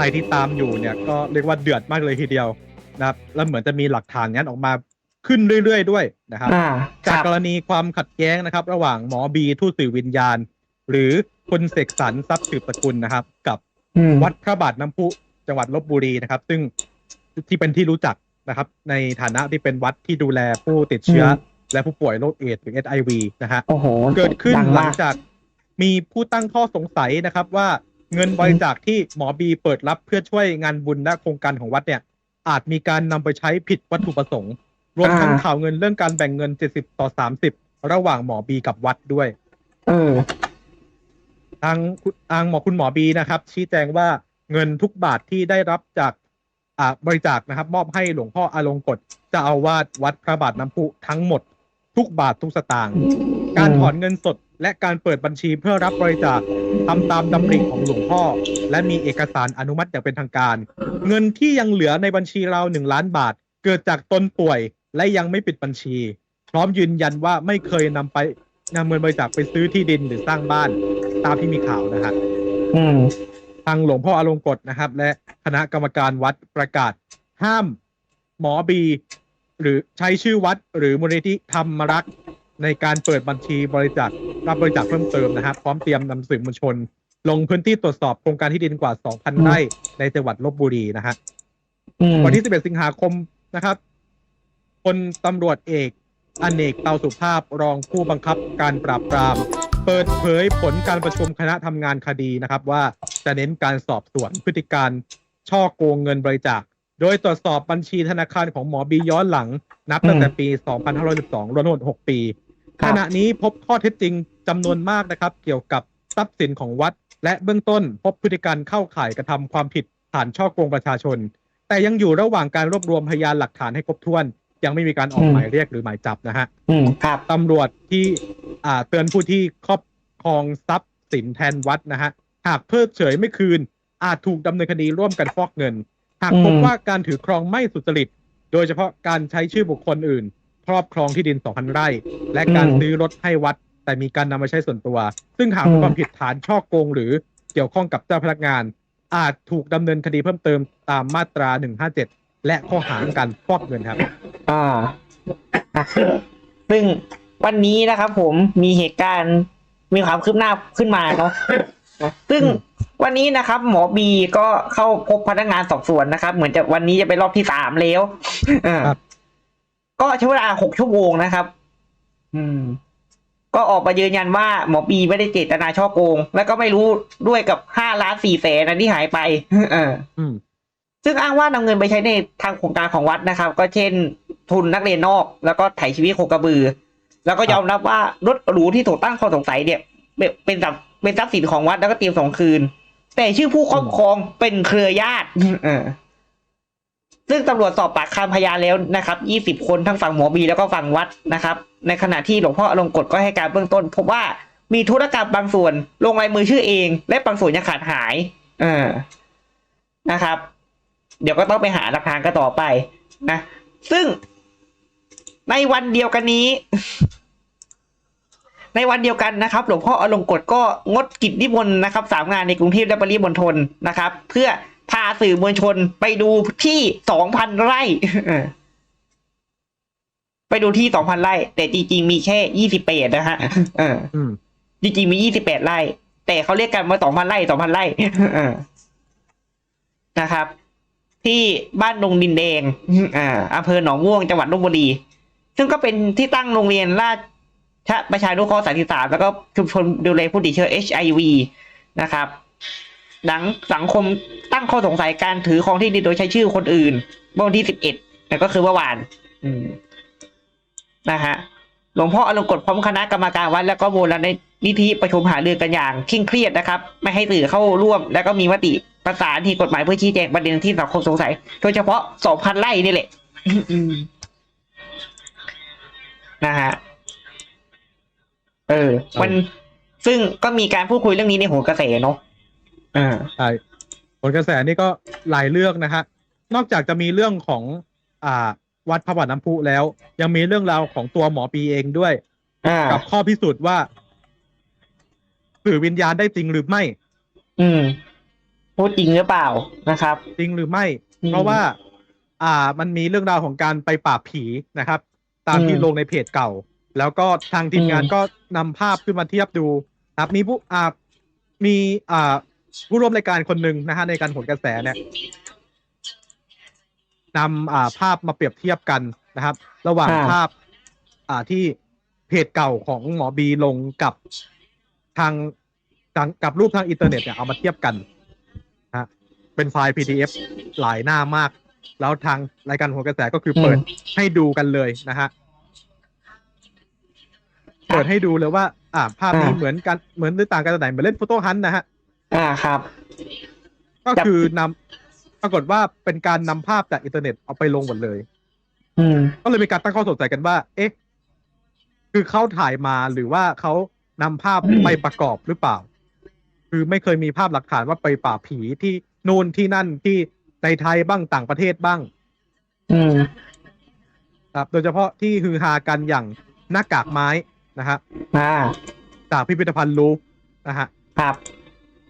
ใครที่ตามอยู่เนี่ยก็เรียกว่าเดือดมากเลยทีเดียวนะครับ แล้วเหมือนจะมีหลักฐานงั้นออกมาขึ้นเรื่อยๆด้วยนะครับ อ่าคจากรับกรณีความขัดแย้งนะครับ ระหว่างหมอบีทูตสื่อวิญญาณ หรือคุณเสกสรรทรัพย์สืบสกุลนะครับ กับ อืม วัดพระบาทน้ำพุจังหวัดลบบุรีนะครับ ซึ่งที่เป็นที่รู้จักนะครับ ในฐานะที่เป็นวัดที่ดูแลผู้ติดเชื้ออและผู้ป่วยโรคเอดส์หรือ HIV นะฮะ โอ้โหเกิดขึ้นดังหลัมางก จากมีผู้ตั้งข้อสงสัยนะครับว่า เงินบริจาคที่หมอบีเปิดรับเพื่อช่วยงานบุญและโครงการของวัดเนี่ย อาจมีการนำไปใช้ผิดวัตถุประสงค์ รวมทั้งข่าวเงินเรื่องการแบ่งเงิน 70 ต่อ 30 ระหว่างหมอบีกับวัดด้วย เออ ทางคุณทางหมอคุณหมอบีนะครับ ชี้แจงว่าเงินทุกบาทที่ได้รับจากอ่าบริจาคนะครับ มอบให้หลวงพ่ออาลงกฎเจะเอาวาดวัดพระบาทน้ำพุทั้งหมด ทุกบาททุกสตางค์ การถอนเงินสดและการเปิดบัญชีเพื่อรับบริจาค ทำตามดำริของหลวงพ่อ และมีเอกสารอนุมัติอย่างเป็นทางการ เงินที่ยังเหลือในบัญชีเราหนึ่งล้านบาท เกิดจากตนป่วย และยังไม่ปิดบัญชี พร้อมยืนยันว่าไม่เคยนำไปนำเงินบริจาคไปซื้อที่ดินหรือสร้างบ้านตามที่มีข่าวนะฮะอืมทางหลวงพ่ออลงกฎนะครับ และคณะกรรมการวัดประกาศ ห้ามหมอบี หรือใช้ชื่อวัด หรือมูลนิธิธรรมรักษ์ ในการเปิดบัญชีบริจาครับบริจาคเพิ่มเติมนะครับ พร้อมเตรียมนำสื่อมวลชน ลงพื้นที่ตรวจสอบโครงการที่ดินกว่า 2,000 ไร่ในจังหวัดลบบุรีนะฮะ อืมวันที่ 11 สิงหาคมนะครับพลตำรวจเอกอเนกเตาสุภาพรองผู้บังคับการปราบปราม เปิดเผยผลการประชุมคณะทำงานคดีนะครับ ว่าจะเน้นการสอบสวนพฤติการช่อโกงเงินบริจาค โดยตรวจสอบบัญชีธนาคารของหมอบีย้อนหลัง นับตั้งแต่ปี 2512รวมทั้งหมด6ปีครั ขบณะนี้พบข้อเท็จจริงจำนวนมากนะครับ เกี่ยวกับทรัพย์สินของวัด และเบื้องต้นพบพฤติการเข้าข่ายกระทำความผิดฐานช่อโกงประชาชน แต่ยังอยู่ระหว่างการรวบรวมพยานหลักฐานให้ครบถ้วน ยังไม่มีการออกหมายเรียกหรือหมายจับนะฮะ อืมครับ ตำรวจที่อ่าเตือนผู้ที่ครอบครองทรัพย์สินแทนวัดนะฮะ หากเพิกเฉยไม่คืน อาจถูกดำเนินคดีร่วมกันฟอกเงิน หากพบอืม ว่าการถือครองไม่สุจริต โดยเฉพาะการใช้ชื่อบุคคลอื่น ครอบครองที่ดิน 2,000 ไร่ และการซื้อรถให้วัด แต่มีการนำมาใช้ส่วนตัว ซึ่งหากมีความผิดฐานช่อโกง หรือเกี่ยวข้องกับเจ้าพนักงาน อาจถูกดำเนินคดีเพิ่มเติมตามมาตรา 157 และข้อหาการฟอกเงินครับ อ่าอะซึ่งซึ่งวันนี้นะครับผมมีเหตุการณ์มีความคืบหน้าขึ้นมาเนาะนะซึ่งอืมวันนี้นะครับ หมอบีก็เข้าพบพนักงานสอบสวนนะครับ เหมือนจะวันนี้จะเป็นรอบที่สามแล้วอ่าครับ ก็ใช้เวลาหกชั่วโมงนะครับ อืม ก็ออกมายืนยันว่าหมอบีไม่ได้เจตนาช่อโกง แล้วก็ไม่รู้ด้วยกับห้าล้านสี่แสนนั้นที่หายไป เอออืมซึ่งอ้างว่านำเงินไปใช้ในทางโครงการของวัดนะครับ ก็เช่น ทุนนักเรียนนอก แล้วก็ไถ่ชีวิตโคกระบือ แล้วก็ยอมรับว่ารถหรูที่ถูกตั้งข้อสงสัยเนี่ยเป็นเป็นทรัพย์เป็นทรัพย์สินของวัดแล้วก็เตรียมส่งคืน แต่ชื่อผู้ครอบครองเป็นเครือญาติ เออ ซึ่งตำรวจสอบปากคำพยานแล้วนะครับ20 คนทั้งฝั่งหมอบีแล้วก็ฝั่งวัดนะครับ ในขณะที่หลวงพ่ออลงกฎก็ให้การเบื้องต้น พบว่ามีธุรกรรมบางส่วนลงลายมือชื่อเอง และบางส่วนยังขาดหายเออนะครับ เดี๋ยวก็ต้องไปหาหลักฐานกันต่อไปนะ ซึ่งในวันเดียวกันนี้ ในวันเดียวกันนะครับ หลวงพ่ออลงกฎก็งดกิจนิมนต์นะครับสามงานในกรุงเทพและปริมณฑลนะครับ เพื่อ พาสื่อมวลชนไปดูที่สองพันไร่เออไปดูที่สองพันไร่ แต่จริงๆมีแค่ยี่สิบแปดนะฮะเอออืมจริงๆมียี่สิบแปดไร่ แต่เขาเรียกกันว่าสองพันไร่สองพันไร่เออนะครับ ที่บ้านดงดินแดงอ่าอำเภอหนองม่วงจังหวัดลบบุรี ซึ่งก็เป็นที่ตั้งโรงเรียนราชประชานุเคราะห์สาธิสามแล้วก็ชุมชนดูแลผู้ติดเชื้อ HIV นะครับ หลังสังคมตั้งข้อสงสัยการถือของที่ดินโดยใช้ชื่อคนอื่นเมื่อวันที่สิบเอ็ดนั่นก็คือเมื่อวาน อืมนะฮะหลวงพ่ออลงกฎพร้อมคณะกรรมการวัดแล้วก็โบราณนิธิประชุมหารือกันอย่างเคร่งเครียดนะครับ ไม่ให้สื่อเข้าร่วม แล้วก็มีมติประสานที่กฎหมายเพื่อชี้แจงประเด็นที่สังคมสงสัย โดยเฉพาะสองพันไร่นี่แหละนะฮะเออ มันซึ่งก็มีการพูดคุยเรื่องนี้ในหัวกระแสเนาะ อ่า ใช่ผลกระแสนี่ก็หลายเรื่องนะฮะ นอกจากจะมีเรื่องของอ่าวัดพระบาทน้ำพุแล้ว ยังมีเรื่องราวของตัวหมอปีเองด้วย อ่า กับข้อพิสูจน์ว่า สื่อวิญญาณได้จริงหรือไม่ อืม พูดจริงหรือเปล่านะครับ จริงหรือไม่ อืมเพราะว่า อ่า มันมีเรื่องราวของการไปปราบผีนะครับ ตามที่อืมลงในเพจเก่า แล้วก็ทางทีมงานอืม ก็นำภาพขึ้นมาเทียบดูนะครับ มีผู้อ่ามีอ่า ผู้ร่วมรายการคนหนึ่งนะฮะในการโหนกระแสเนี่ยนำอ่าภาพมาเปรียบเทียบกันนะครับ ระหว่างอ่าภาพ อ่าที่เพจเก่าของหมอบีลงกับทางทางกับรูปทางอินเทอร์เน็ตเนี่ยเอามาเทียบกันนะฮะเป็นไฟล์ PDF หลายหน้ามาก แล้วทางรายการโหัวกระแสก็คือเปิดอืมให้ดูกันเลยนะฮะเปิดให้ดูเลยว่า อ่า ภาพนี้เหมือนกันเหมือนหรือต่างกันตรงไหนเหมือนเล่นโฟโต้ฮันต์นะฮะ อ่าครับ ก็คือนำปรากฏว่าเป็นการนำภาพจากอินเทอร์เน็ตเอาไปลงหมดเลย อืม ก็เลยมีการตั้งข้อสงสัยกันว่า เอ๊ะ คือเขาถ่ายมาหรือว่าเขานำภาพอืมไปประกอบหรือเปล่า คือไม่เคยมีภาพหลักฐานว่าไปป่าบผีที่นู่นที่นั่นที่ในไทยบ้างต่างประเทศบ้าง อืม ครับ โดยเฉพาะที่ฮือฮากันอย่างหน้ากากไม้นะฮะอ่า จากพิพิธภัณฑ์ลูฟร์นะฮะ ครับ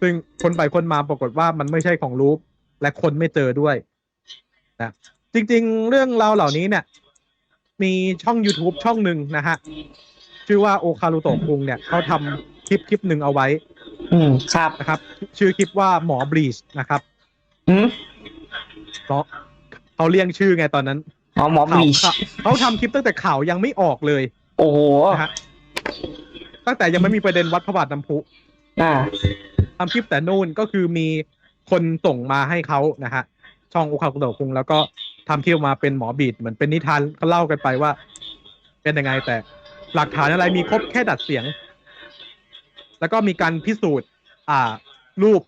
ซึ่งคนไปคนมาปรากฏว่ามันไม่ใช่ของลูฟร์และคนไม่เจอด้วยนะจริง ๆ เรื่องราวเหล่านี้เนี่ย มีช่อง YouTube ช่องหนึ่งนะฮะ ชื่อว่าโอคารุโตะคุงเนี่ยเขาทำคลิปคลิปหนึ่งเอาไว้ อืมครับนะครับ ชื่อคลิปว่าหมอบลีชนะครับอืมเพราะเขาเรียงชื่อไงตอนนั้นอ๋อหมอบีชข่าวเขาทำคลิปตั้งแต่ข่าวยังไม่ออกเลยโอ้โหนะฮะตั้งแต่ยังไม่มีประเด็นวัดพระบาทน้ำพุอ่า ทำคลิปแต่นู่นก็คือมีคนส่งมาให้เขานะฮะ ช่องโอคารุโตะคุงแล้วก็ทำคลิปมาเป็นหมอบีดเหมือนเป็นนิทานเขาเล่ากันไปว่า เป็นยังไงแต่หลักฐานอะไรมีครบแค่ดัดเสียง แล้วก็มีการพิสูจน์ อ่า รูป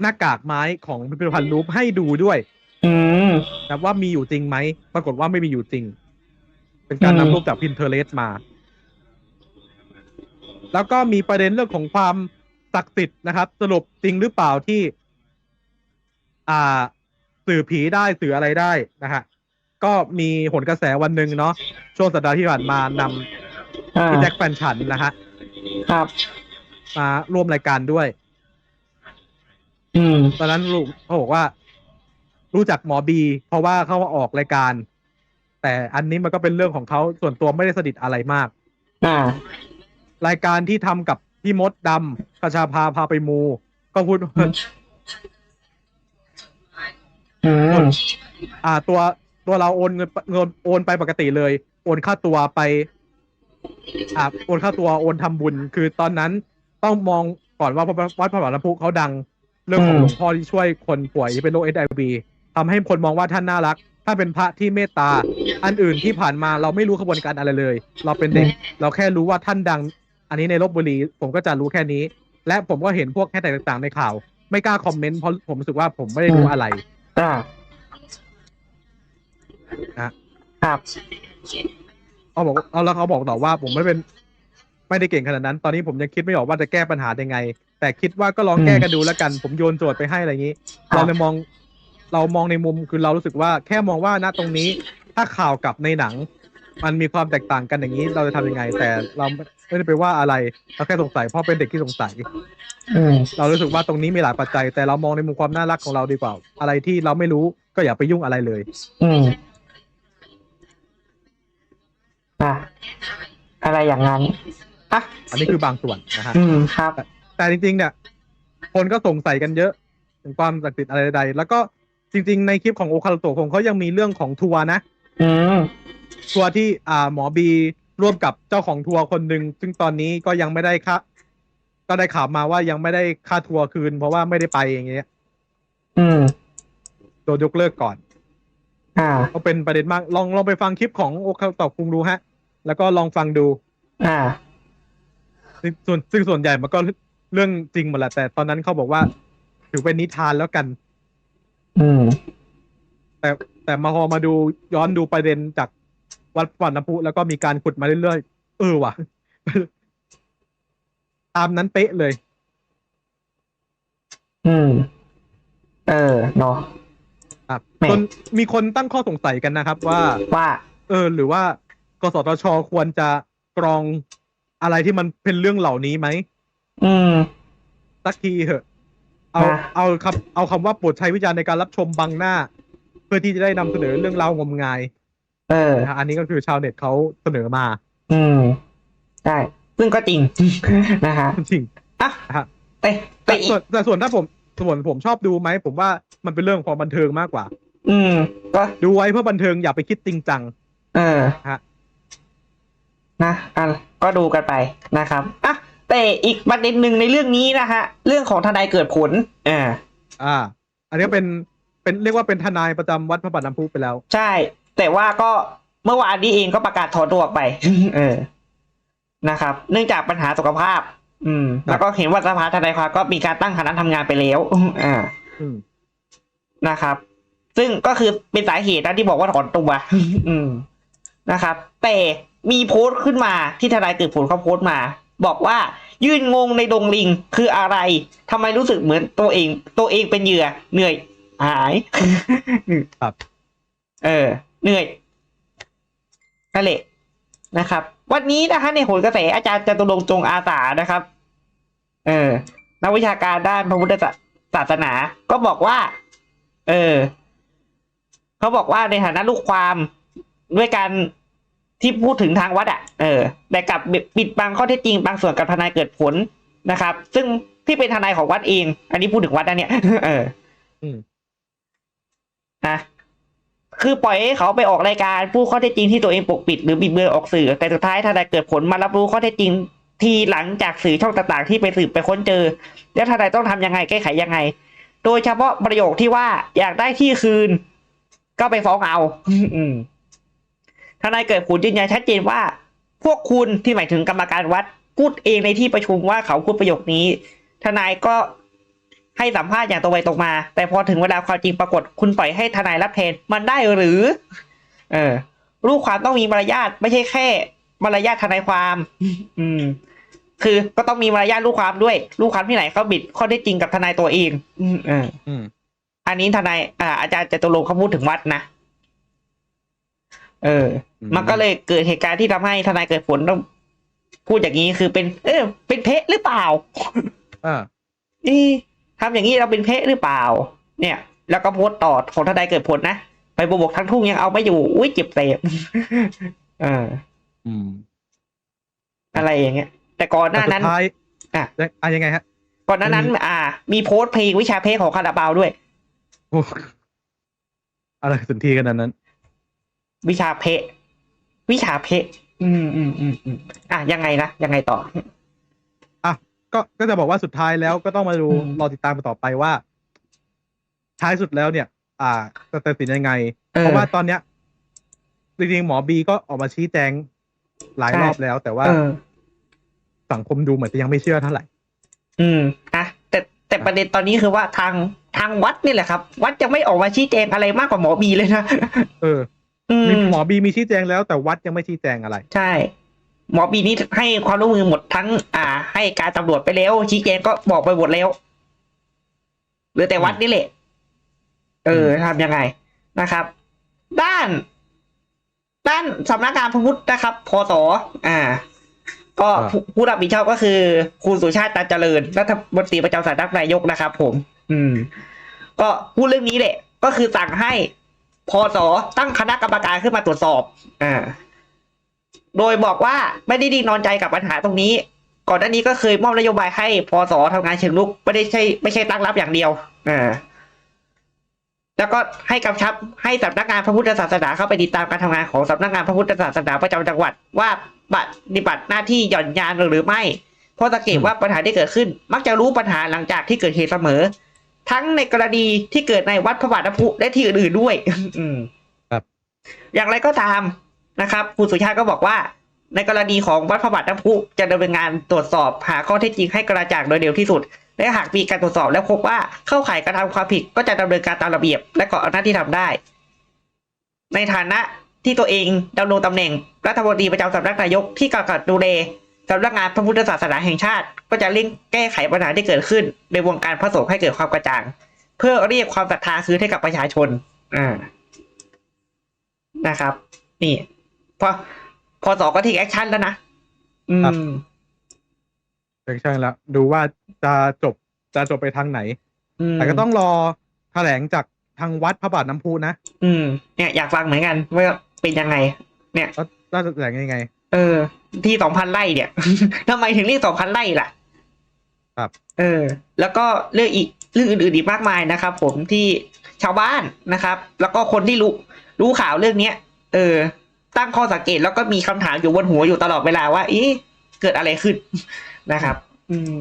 หน้ากากไม้ของพิพิธภัณฑ์รูปให้ดูด้วย อืม นะว่ามีอยู่จริงไหม ปรากฏว่าไม่มีอยู่จริง เป็นการนำรูปจากพินเทอร์เ t มา แล้วก็มีประเด็นเรื่องของความ ศักดิ์สิทธิ์นะครับ สรุปจริงหรือเปล่าที่ อ่า สื่อผีได้สื่ออะไรได้นะฮะก็มีผลกระแสวันหนึ่งเนาะช่วงสัปดาห์ที่ผ่านมานำอ่าพี่แจ็คแฟนฉันนะฮะครับมาร่วมรายการด้วย อืม ตอนนั้นลูกเขาบอกว่า รู้จักหมอบี เพราะว่าเขาออกรายการ แต่อันนี้มันก็เป็นเรื่องของเขาส่วนตัวไม่ได้สนิทอะไรมาก อ่า รายการที่ทำกับ พี่มดดำกระชาพาพาไปมู ก็พูดว่าอืมอ่า ตัวตัวเราโอนเงินเงินโอนไปปกติเลย โอนค่าตัวไป อ่าโอนค่าตัวโอนทำบุญ คือตอนนั้นต้องมองก่อนว่าวัดพระบาทน้ำพุเขาดัง เรื่องของอืมหลวงพ่อที่ช่วยคนป่วยที่เป็นโรคเอชไอวีทำให้คนมองว่าท่านน่ารัก ถ้าเป็นพระที่เมตตา อันอื่นที่ผ่านมาเราไม่รู้ขบวนการอะไรเลย เราเป็นเด็ก เราแค่รู้ว่าท่านดัง อันนี้ในลบบุรีผมก็จะรู้แค่นี้ และผมก็เห็นพวกแค่แต่ต่างๆในข่าว ไม่กล้าคอมเมนต์เพราะผมรู้สึกว่าผมไม่ได้รู้อะไรอ่านะครับเขาบอกเอาแล้วเขาบอกต่อว่าผมไม่เป็น ไม่ได้เก่งขนาดนั้น ตอนนี้ผมยังคิดไม่ออกว่าจะแก้ปัญหายังไง แต่คิดว่าก็ลองแก้กันดูแล้วกัน ผมโยนโจทย์ไปให้อะไรอย่างนี้ครับเราเลยมอง เรามองในมุมคือเรารู้สึกว่าแค่มองว่าณตรงนี้ ถ้าข่าวกับในหนัง มันมีความแตกต่างกันอย่างนี้เราจะทำยังไง แต่เราไม่ได้ไปว่าอะไรเราแค่สงสัยเพราะเป็นเด็กที่สงสัย อืมเรารู้สึกว่าตรงนี้มีหลายปัจจัย แต่เรามองในมุมความน่ารักของเราดีกว่า อะไรที่เราไม่รู้ก็อย่าไปยุ่งอะไรเลย อืมอะอะไรอย่างนั้นอะอันนี้คือบางส่วนนะฮะอืมครับ แต่จริงๆเนี่ย คนก็สงสัยกันเยอะ ถึงความศักดิ์สิทธิ์อะไรใดๆแล้วก็จริง ๆ ในคลิปของโอคารุโตะคงเขายังมีเรื่องของทัวร์นะ อืม ทัวร์ที่อ่าหมอบีร่วมกับเจ้าของทัวร์คนหนึ่งซึ่งตอนนี้ก็ยังไม่ได้ค่าก็ได้ข่าวมาว่ายังไม่ได้ค่าทัวร์คืน เพราะว่าไม่ได้ไปอย่างเงี้ยอืม โดนยกเลิกก่อน อ่า ก็เป็นประเด็นมากลองลองไปฟังคลิปของโอคารุโตะคุงดูฮะ แล้วก็ลองฟังดูอ่า ซึ่งส่วนซึ่งส่วนใหญ่มันก็เรื่องจริงหมดแหละแต่ตอนนั้นเขาบอกว่า ถือเป็นนิทานแล้วกัน อืม แต่แต่มาพอมาดูย้อนดูประเด็นจาก วัดฝันน้ำพุแล้วก็มีการขุดมาเรื่อยๆ เออว่ะ ตามนั้นเป๊ะเลย อืม เออเนาะ ครับแหม่ จนมีคนตั้งข้อสงสัยกันนะครับ ว่า ว่า เออ หรือว่ากสทชควรจะกรองอะไรที่มันเป็นเรื่องเหล่านี้ไหมอืม สักทีเถอะ เอานะ เอาคำเอาคำว่าโปรดใช้วิจารณ์ในการรับชมบังหน้า เพื่อที่จะได้นำเสนอเรื่องราวงมงาย เออนะฮะอันนี้ก็คือชาวเน็ตเขาเสนอมาอืมใช่ซึ่งก็จริง นะฮะจริง อะนะฮะไปไปแต่อีส่วกนแต่ส่วนถ้าผมส่วนผมชอบดูไหมผมว่ามันเป็นเรื่องของบันเทิงมากกว่า อืม ก็ ดูไว้เพื่อบันเทิงอย่าไปคิดจริงจัง เออฮะ นะอะก็ดูกันไปนะครับอะแต่อีกประเด็นหนึ่งในเรื่องนี้นะฮะ เรื่องของทนายเกิดผลอ่า อ่า อันนี้ก็เป็นเป็นเรียกว่าเป็นทนายประจำวัดพระบาทน้ำพุไปแล้ว ใช่ แต่ว่าก็เมื่อวานนี้เองก็ประกาศถอนตัวออกไป เออ นะครับ เนื่องจากปัญหาสุขภาพ อืม แล้วก็เห็นว่าสภาทนายความก็มีการตั้งคณะทำงานไปแล้ว อ่าอืมนะครับ ซึ่งก็คือเป็นสาเหตุนะที่บอกว่าถอนตัว อืม นะครับ แต่มีโพสต์ขึ้นมาที่ทนายเกิดผลเขาโพสต์มา บอกว่า ยืนงงในดงลิงคืออะไรทำไมรู้สึกเหมือนตัวเอง ตัวเองเป็นเหยื่อเหนื่อย หาย ครับ เออ เหนื่อยนั่นแหละนะครับ วันนี้นะคะในโหนกระแสอาจารย์จตุรงค์จงอาสานะครับ เออนักวิชาการด้านพระพุทธศาสนา ก็บอกว่า เออเขาบอกว่าในฐานะลูกความด้วยการที่พูดถึงทางวัดอะ เออ แต่กลับปิดบังข้อเท็จจริงบางส่วนกับทนายเกิดผลนะครับ ซึ่งที่เป็นทนายของวัดเอง อันนี้พูดถึงวัดนะเนี่ย เออ อืมนะ คือปล่อยให้เขาไปออกรายการพูดข้อเท็จจริงที่ตัวเองปกปิดหรือบิดเบือนออกสื่อ แต่สุดท้ายทนายเกิดผลมารับรู้ข้อเท็จจริงทีหลังจากสื่อช่องต่างๆที่ไปสืบไปค้นเจอ แล้วทนายต้องทำยังไงแก้ไขยังไง โดยเฉพาะประโยคที่ว่าอยากได้ที่คืน ก็ไปฟ้องเอาทนายเกิดผลยืนยันชัดเจนว่า พวกคุณที่หมายถึงกรรมการวัดพูดเองในที่ประชุมว่าเขาพูดประโยคนี้ ทนายก็ ให้สัมภาษณ์อย่างตรงไปตรงมา แต่พอถึงเวลาความจริงปรากฏคุณปล่อยให้ทนายรับแทนมันได้หรือ เออลูกความต้องมีมารยาทไม่ใช่แค่ มารยาททนายความ อืม คือก็ต้องมีมารยาทลูกความด้วย ลูกความที่ไหนเขาบิดข้อเท็จจริงกับทนายตัวเอง อืมเอออืมอันนี้ทนายอ่าอาจารย์จตุรงค์เขาพูดถึงวัดนะเอออืมมันก็เลยเกิดเหตุการณ์ที่ทำให้ทนายเกิดผลต้องพูดอย่างนี้คือเป็น เออเป็นเพะหรือเปล่า อ่านี่ ทำอย่างนี้เราเป็นเพะหรือเปล่า เนี่ย แล้วก็โพสต์ต่อของทนายเกิดผลนะไปบวกทั้งทุ่งยังเอาไม่อยู่ อุ้ยเจ็บเตะเอออืมอะไรอย่างเงี้ย แต่ก่อนหแต่น้าสุนั้นดท้ายอะยังอะยังไงฮะ ก่อนหน้านั้น อ่า มีโพสต์เพลงวิชาเพลงของคาราบาวด้วยโอ้อะไรสุนทีกันนั้นนั้น วิชาเพะ วิชาเพะ อืมอืมอืมอืมอะยังไงนะยังไงต่ออะ ก็ก็จะบอกว่าสุดท้ายแล้วก็ต้องมาดูอืมรอติดตามกันต่อไปว่า ท้ายสุดแล้วเนี่ย อ่าจะตัดสินยังไงเออเพราะว่าตอนเนี้ยจริงๆหมอบีก็ออกมาชี้แจงหลายใช่รอบแล้ว แต่ว่าเออสังคมดูเหมือนจะยังไม่เชื่อเท่าไหร่ อืมอะแต่แต่ประเด็นตอนนี้คือว่าทางทางวัดนี่แหละครับ วัดจะไม่ออกมาชี้แจงอะไรมากกว่าหมอบีเลยนะเอออืมีมหมอบีมีชี้แจงแล้วแต่วัดยังไม่ชี้แจงอะไร ใช่ หมอบีนี่ให้ความร่วมมือหมดทั้ง อ่า ให้การตำรวจไปแล้ว ชี้แจงก็บอกไปหมดแล้วเหลือแต่วัดนี่แหละ เออทำยังไงนะครับ ด้าน ด้านสำนักงานพระพุทธนะครับพศอ่า ก็อ่าผู้ผู้รับผิดชอบก็คือคุณสุชาติตันเจริญรัฐมนตรีประจำสำนักนายกนะครับ ผม อืม ก็พูดเรื่องนี้แหละ ก็คือสั่งให้พศตั้งคณะกรรมการขึ้นมาตรวจสอบ อ่า โดยบอกว่าไม่ได้ดิ้งนอนใจกับปัญหาตรงนี้ ก่อนหน้านี้ก็เคยมอบนโยบายให้พศทำงานเชิงลุกไม่ได้ใช่ไม่ใช่ตั้งรับอย่างเดียวอ่าแล้วก็ให้กำชับให้สำนักงานพระพุทธศาสนาเข้าไปติดตามการทำงานของสำนักงานพระพุทธศาสนาประจำจังหวัด ว่าปฏิบัติหน้าที่หย่อนยานหรือไม่เพราะสังเกตว่าปัญหาที่เกิดขึ้น มักจะรู้ปัญหาหลังจากที่เกิดเหตุเสมอ ทั้งในกรณีที่เกิดในวัดพระบาทน้ำพุและที่อื่นๆด้วย อืมครับ อย่างไรก็ตาม นะครับคุณสุชาติก็บอกว่า ในกรณีของวัดพระบาทน้ำพุจะดำเนินงานตรวจสอบหาข้อเท็จจริงให้กระจ่างโดยเร็วที่สุด และหากมีการตรวจสอบแล้วพบว่าเข้าข่ายกระทำความผิดก็จะดำเนินการตามระเบียบ และก็เอาหน้าที่ทำได้ ในฐานะที่ตัวเองดำรงตำแหน่งรัฐมนตรีประจำสำนักนายกที่กำกับดูแลสำนักงานพระพุทธศาสนาแห่งชาติ ก็จะเร่งแก้ไขปัญหาที่เกิดขึ้น ในวงการพระสงฆ์ให้เกิดความกระจ่าง เพื่อเรียกความศรัทธาคืนให้กับประชาชน อ่า นะครับ นี่ พอพอสอก็ทิ้งแอคชั่นแล้วนะ อืครับมใช่ใช่แล้วดูว่าจะจบจะจบไปทางไหนอืมแต่ก็ต้องรอแถลงจากทางวัดพระบาทน้ำพุนะอืม เนี่ยอยากฟังเหมือนกันว่าเป็นยังไงเนี่ยว่าว่าจะแถลงยังไง เออ ที่สองพันไร่เนี่ย ทำไมถึงเรียกสองพันไร่ล่ะครับ เออ แล้วก็เรื่องอีกเรื่องอื่นๆอีกมากมายนะครับผมที่ชาวบ้านนะครับ แล้วก็คนที่รู้รู้ข่าวเรื่องเนี้ย เออ ตั้งข้อสังเกตแล้วก็มีคำถามอยู่บนหัวอยู่ตลอดเวลาว่าอีเกิดอะไรขึ้นนะครับ อืม